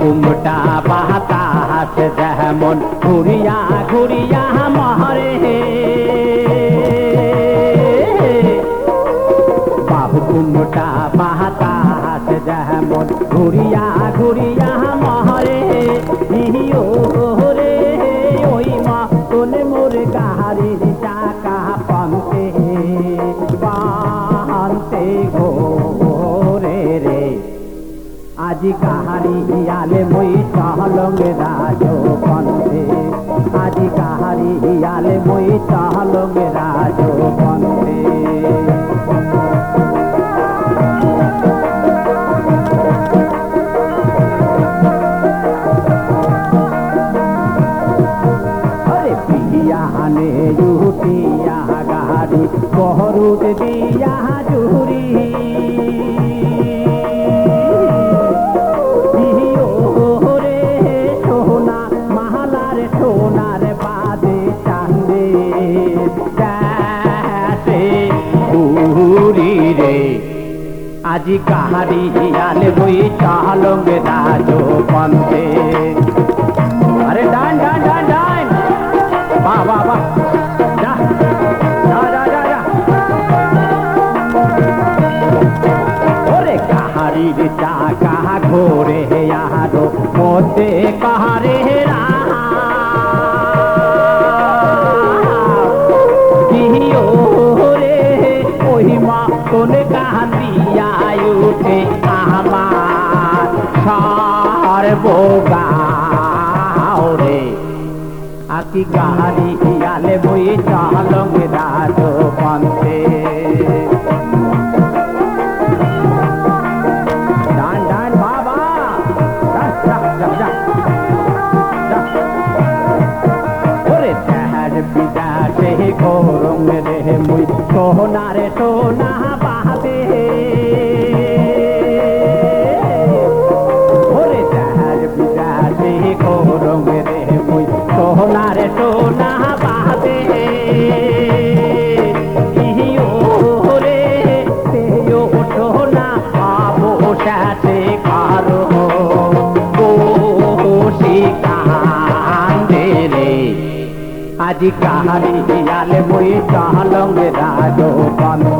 कुमटा बहता हस दहमुन আজি কাহারি হিয়ালে মই চহলং রাজ পন্থে আজি কাহারি হিয়ালে মই চহলং রাজ আরে পিয়ানে জুটিয়া গাড়ি বহরুদ দিয়া জুরি আজি কাহারি হিয়ালে বই চালং রাজ পন্থে আরে ডান ডান ডান ডান। বাহ বাহ বাহ কাহারির চাকা ঘোরে আরও মধ্যে কাহারে কিও কোন কান্দিয়া উঠে আমার সর্বগাও রে আকি গাহারি ইয়ালে বই চালং রাজ পন্থে গরং রে মুই। সোনারে সোনা বাহাদে আজি কাহারি হিয়ালে মই চালং রাজ বন্দে